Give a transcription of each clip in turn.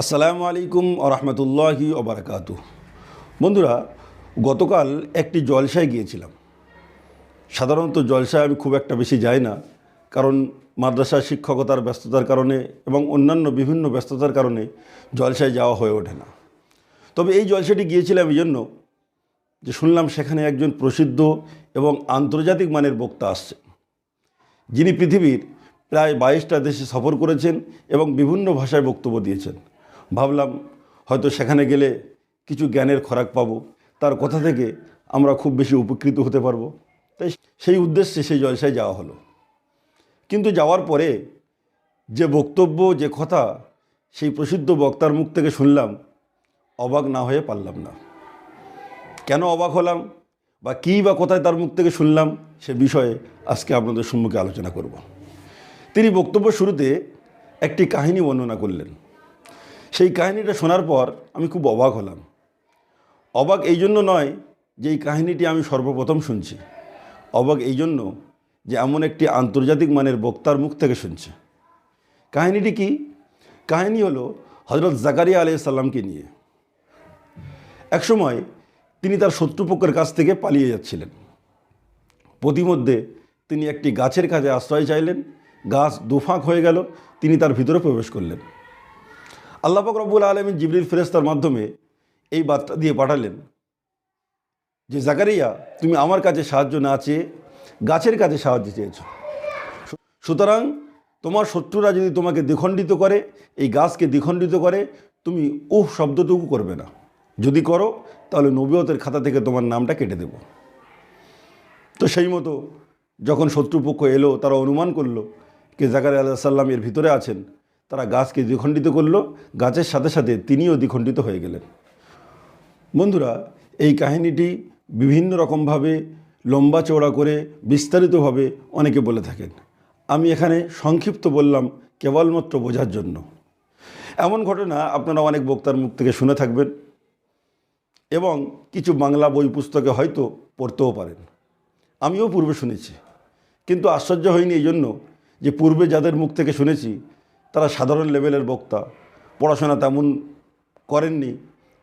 আসসালামু আলাইকুম আরহামতুল্লাহি ওবরাকাতু বন্ধুরা, গতকাল একটি জলসায় গিয়েছিলাম। সাধারণত জলসায় আমি খুব একটা বেশি যাই না, কারণ মাদ্রাসা শিক্ষকতার ব্যস্ততার কারণে এবং অন্যান্য বিভিন্ন ব্যস্ততার কারণে জলসায় যাওয়া হয়ে ওঠে না। তবে এই জলসাটি গিয়েছিলাম এই জন্য যে শুনলাম সেখানে একজন প্রসিদ্ধ এবং আন্তর্জাতিক মানের বক্তা আসছে যিনি পৃথিবীর প্রায় বাইশটা দেশে সফর করেছেন এবং বিভিন্ন ভাষায় বক্তব্য দিয়েছেন। ভাবলাম হয়তো সেখানে গেলে কিছু জ্ঞানের খোরাক পাবো। তার কথা থেকে আমরা খুব বেশি উপকৃত হতে পারব। তাই সেই উদ্দেশ্যে সেই জলসায় যাওয়া হলো। কিন্তু যাওয়ার পরে যে বক্তব্য, যে কথা, সেই প্রসিদ্ধ বক্তার মুখ থেকে শুনলাম, অবাক না হয়ে পারলাম না। কেন অবাক হলাম? বা কী বা কোথায় তার মুখ থেকে শুনলাম সে বিষয়ে আজকে আপনাদের সম্মুখে আলোচনা করব। তিনি বক্তব্য শুরুতে একটি কাহিনী বর্ণনা করলেন। সেই কাহিনীটা শোনার পর আমি খুব অবাক হলাম। অবাক এই জন্য নয় যে এই কাহিনীটি আমি সর্বপ্রথম শুনছি। অবাক এই জন্য যে এমন একটি আন্তর্জাতিক মানের বক্তার মুখ থেকে শুনছে। কাহিনীটি কি? কাহিনী হলো হজরত জাকারিয়া আলাইহিস সাল্লামকে নিয়ে। একসময় তিনি তার শত্রুপক্ষের কাছ থেকে পালিয়ে যাচ্ছিলেন। প্রতিমধ্যে তিনি একটি গাছের কাছে আশ্রয় চাইলেন, গাছ দুফাঁক হয়ে গেল, তিনি তার ভিতরে প্রবেশ করলেন। আল্লাপাক রব্বুল আলমিন জিবরিল ফেরেস্তার মাধ্যমে এই বার্তা দিয়ে পাঠালেন যে, জাকারিয়া, তুমি আমার কাছে সাহায্য না চেয়ে গাছের কাছে সাহায্য চেয়েছ। সুতরাং তোমার শত্রুরা যদি তোমাকে দ্বিখণ্ডিত করে, এই গাছকে দ্বিখণ্ডিত করে, তুমি উহ শব্দটুকু করবে না। যদি করো, তাহলে নবীয়তের খাতা থেকে তোমার নামটা কেটে দেব। তো সেই মতো যখন শত্রুপক্ষ এলো, তারা অনুমান করল কে জাকার আল্লাহ সাল্লাম এর ভিতরে আছেন। তারা গাছকে দ্বিখণ্ডিত করল, গাছের সাথে সাথে তিনিও দ্বিখণ্ডিত হয়ে গেলেন। বন্ধুরা, এই কাহিনীটি বিভিন্ন রকমভাবে লম্বা চওড়া করে বিস্তারিতভাবে অনেকে বলে থাকেন। আমি এখানে সংক্ষিপ্ত বললাম কেবলমাত্র বোঝার জন্য। এমন ঘটনা আপনারা অনেক বক্তার মুখ থেকে শুনে থাকবেন। এবং কিছু বাংলা বই পুস্তকে হয়তো পড়তেও পারেন। আমিও পূর্বে শুনেছি। কিন্তু আশ্চর্য হয়নি এই জন্য যে পূর্বে যাদের মুখ থেকে শুনেছি, তারা সাধারণ লেভেলের বক্তা। পড়াশোনা তেমন করেননি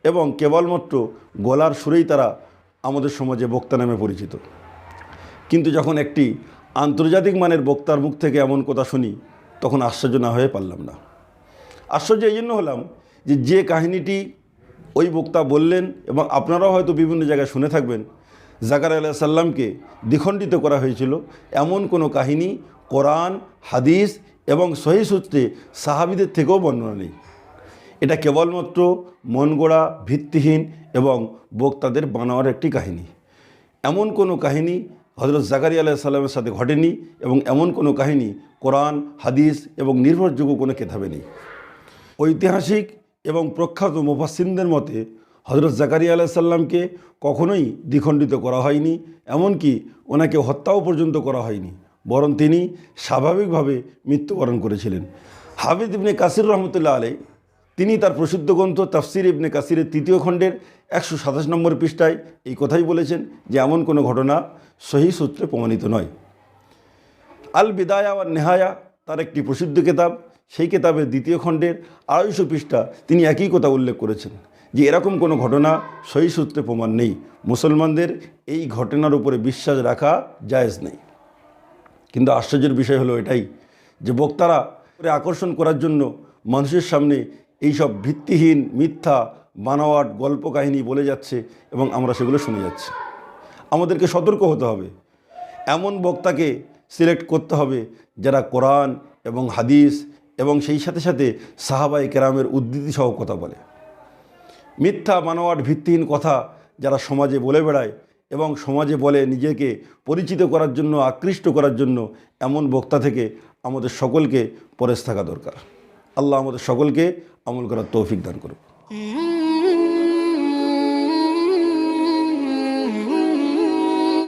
এবং কেবলমাত্র গলার সুরেই তারা আমাদের সমাজে বক্তা নামে পরিচিত। কিন্তু যখন একটি আন্তর্জাতিক মানের বক্তার মুখ থেকে এমন কথা শুনি, তখন আশ্চর্য না হয়ে পারলাম না। আশ্চর্য এই জন্য হলাম যে যে কাহিনীটি ওই বক্তা বললেন এবং আপনারাও হয়তো বিভিন্ন জায়গায় শুনে থাকবেন, জাকার আল্লাহ সাল্লামকে দ্বিখণ্ডিত করা হয়েছিল এমন কোনো কাহিনী, কোরআন, হাদিস এবং সহি সূত্রে সাহাবিদের থেকেও বর্ণনা নেই। এটা কেবলমাত্র মন গড়া, ভিত্তিহীন এবং বক্তাদের বানাওয়ার একটি কাহিনী। এমন কোনো কাহিনী হজরত জাকারি আলাহ সাল্লামের সাথে ঘটেনি এবং এমন কোনো কাহিনী কোরআন, হাদিস এবং নির্ভরযোগ্য কোনো কেতাবে নেই। ঐতিহাসিক এবং প্রখ্যাত মুফাসিনদের মতে হজরত জাকারিয়া আলাহ সাল্লামকে কখনোই দ্বিখণ্ডিত করা হয়নি, এমনকি ওনাকে হত্যাও পর্যন্ত করা হয়নি, বরং তিনি স্বাভাবিকভাবে মৃত্যুবরণ করেছিলেন। হাফিজ ইবনে কাসির রহমতুল্লাহ আলাই তিনি তার প্রসিদ্ধ গ্রন্থ তাফসির ইবনে কাসিরের তৃতীয় খণ্ডের একশো সাতাশ নম্বর পৃষ্ঠায় এই কথাই বলেছেন যে, এমন কোনো ঘটনা সহি সূত্রে প্রমাণিত নয়। আল বিদায়া আর নেহায়া তার একটি প্রসিদ্ধ কেতাব সেই কেতাবের দ্বিতীয় খণ্ডের আড়াইশো পৃষ্ঠা তিনি একই কথা উল্লেখ করেছেন যে এরকম কোনো ঘটনা সহি সূত্রে প্রমাণ নেই। মুসলমানদের এই ঘটনার উপরে বিশ্বাস রাখা জায়েজ নেই। কিন্তু আশ্চর্যের বিষয় হলো এটাই যে বক্তারা করে আকর্ষণ করার জন্য মানুষের সামনে এইসব ভিত্তিহীন, মিথ্যা বানাওয়াট গল্প কাহিনী বলে যাচ্ছে এবং আমরা সেগুলো শুনে যাচ্ছি। আমাদেরকে সতর্ক হতে হবে। এমন বক্তাকে সিলেক্ট করতে হবে যারা কোরআন এবং হাদিস এবং সেই সাথে সাথে সাহাবাই কেরামের উদ্ধৃতি সহ কথা বলে। মিথ্যা মানওয়াট ভিত্তিহীন কথা যারা সমাজে বলে বেড়ায় এবং সমাজে বলে নিজেকে পরিচিত করার জন্য, আকৃষ্ট করার জন্য এমন বক্তা থেকে আমাদের সকলকে পরেশ থাকা দরকার। আল্লাহ আমাদের সকলকে আমল করার তৌফিক দান করুক.